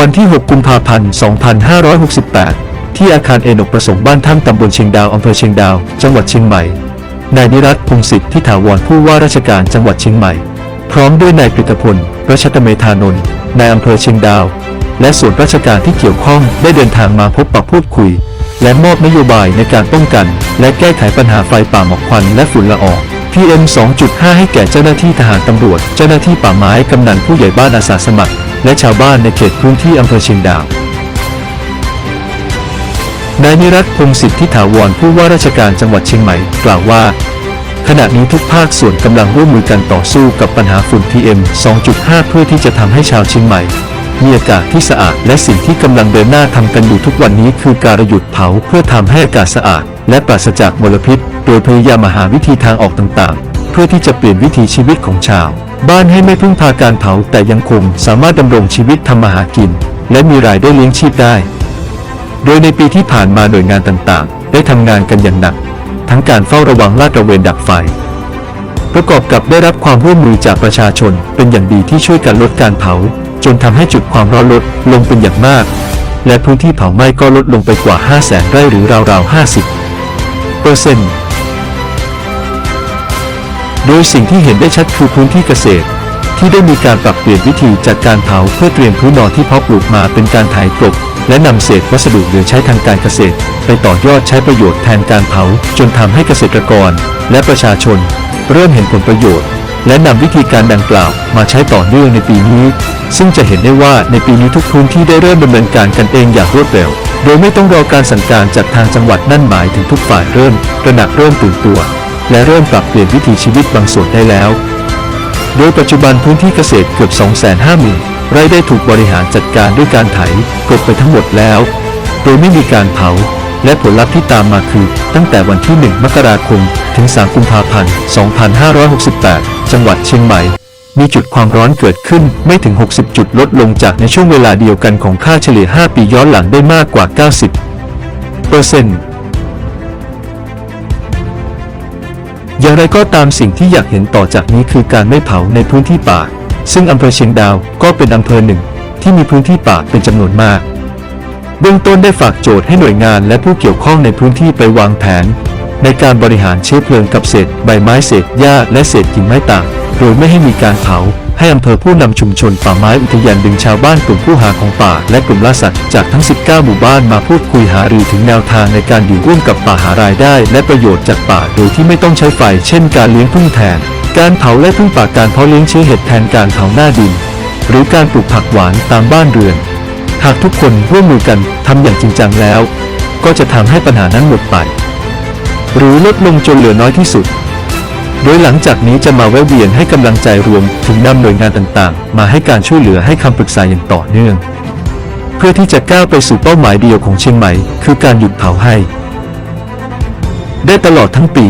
วันที่ 6 กุมภาพันธ์ 2568 ที่อาคารเอนกประสงค์บ้านถ้ำตำบลเชียงดาวอำเภอเชียงดาว จังหวัดเชียงใหม่ นายนิรัตพงศิษฐ์ที่ถาวรผู้ว่าราชการจังหวัดเชียงใหม่ พร้อมด้วยนายกฤตพลรัชตเมธานนท์นายอำเภอเชียงดาว และส่วนราชการที่เกี่ยวข้องได้เดินทางมาพบปะพูดคุย และมอบนโยบายในการป้องกัน และแก้ไขปัญหาไฟป่าหมอกควันและฝุ่นละออง PM 2.5 ให้แก่เจ้าหน้าที่ทหารตำรวจ เจ้าหน้าที่ป่าไม้กำนันผู้ใหญ่บ้านอาสาสมัคร และชาวบ้านในเขตพื้นที่อำเภอเชียงดาวนายนิรัตพงศิษฐ์ที่ถาวรผู้ว่าราชการจังหวัดเชียงใหม่ กล่าวว่า ขณะนี้ทุกภาคส่วนกำลังร่วมมือกันต่อสู้กับปัญหาฝุ่น PM 2.5 เพื่อที่จะทำให้ชาวเชียงใหม่มีอากาศที่สะอาดและสิ่งที่กำลังเดินหน้าทำกันอยู่ทุกวันนี้คือการหยุดเผาเพื่อทำให้อากาศสะอาด และปราศจากมลพิษ โดยพยายามหาวิธีทางออกต่างๆ พื่อที่จะเปลี่ยนวิถีชีวิตของชาว บ้านให้ไม่พึ่งพาการเผาแต่ยังคงสามารถดำรงชีวิตทำมาหากิน และมีรายได้เลี้ยงชีพได้ โดยในปีที่ผ่านมาหน่วยงานต่างๆ ได้ทำงานกันอย่างหนัก ทั้งการเฝ้าระวังลาดตระเวนดับไฟ ประกอบกับได้รับความร่วมมือจากประชาชนเป็นอย่างดีที่ช่วยกันลดการเผา จนทำให้จุดความร้อนลดลงเป็นอย่างมาก และพื้นที่เผาไหม้ก็ลดลงไปกว่า 5 0 0แสนไร่หรือราวๆ50เปอร์เซ็นต์ โดยสิ่งที่เห็นได้ชัดคือพื้นที่เกษตร ที่ได้มีการปรับเปลี่ยนวิธีจัดการเผาเพื่อเตรียมพื้นนอนที่เพาะปลูกมาเป็นการถ่ายกลบและนำเศษวัสดุเหลือใช้ทางการเกษตร ไปต่อยอดใช้ประโยชน์แทนการเผา จนทำให้เกษตรกร และประชาชน เริ่มเห็นผลประโยชน์ และนำวิธีการดังกล่าวมาใช้ต่อเนื่องในปีนี้ ซึ่งจะเห็นได้ว่าในปีนี้ทุกพื้นที่ได้เริ่มดำเนินการกันเองอย่างรวดเร็ว โดยไม่ต้องรอการสั่งการจากทางจังหวัดนั่นหมายถึงทุกฝ่ายเริ่มตระหนักเริ่มตื่นตัว และเริ่มปรับเปลี่ยนวิถีชีวิตบางส่วนได้แล้ว โดยปัจจุบันพื้นที่เกษตรเกือบ 250,000 ไร่ได้ถูกบริหารจัดการด้วยการไถกลบไปทั้งหมดแล้ว โดยไม่มีการเผา และผลลัพธ์ที่ตามมาคือ ตั้งแต่วันที่ 1 มกราคม ถึง 3 กุมภาพันธ์ 2568 จังหวัดเชียงใหม่มีจุดความร้อนเกิดขึ้นไม่ถึง 60 จุดลดลงจากในช่วงเวลาเดียวกันของค่าเฉลี่ย 5 ปีย้อนหลังได้มากกว่า 90เปอร์เซ็นต์ อย่างไรก็ตามสิ่งที่อยากเห็นต่อจากนี้คือการไม่เผาในพื้นที่ป่า ซึ่งอำเภอเชียงดาวก็เป็นอำเภอหนึ่ง ที่มีพื้นที่ป่าเป็นจำนวนมาก เบื้องต้นได้ฝากโจทย์ให้หน่วยงานและผู้เกี่ยวข้องในพื้นที่ไปวางแผน ในการบริหารเชื้อเพลิงกับเศษ ใบไม้เศษหญ้าและเศษกิ่งไม้ต่าง โดยไม่ให้มีการเผา ให้อำเภอผู้นำชุมชนป่าไม้อุทยานดึงชาวบ้านกลุ่มผู้หาของป่า และกลุ่มล่าสัตว์จากทั้ง 19 หมู่บ้านมาพูดคุยหารือถึงแนวทางในการอยู่ร่วมกับป่าหารายได้ และประโยชน์จากป่าโดยที่ไม่ต้องใช้ไฟ เช่นการเลี้ยงพึ่งแทน การเผาและพึ่งป่าการเพาะเลี้ยงเชื้อเห็ดแทนการเผาหน้าดิน หรือการปลูกผักหวานตามบ้านเรือน หากทุกคนร่วมมือกันทำอย่างจริงจังแล้ว ก็จะทำให้ปัญหานั้นหมดไป หรือลดลงจนเหลือน้อยที่สุด โดยหลังจากนี้จะมาแวะเวียนให้กำลังใจรวมถึงนำหน่วยงานต่างๆ มาให้การช่วยเหลือให้คำปรึกษาอย่างต่อเนื่อง เพื่อที่จะก้าวไปสู่เป้าหมายเดียวของเชียงใหม่ คือการหยุดเผาให้ ได้ตลอดทั้งปี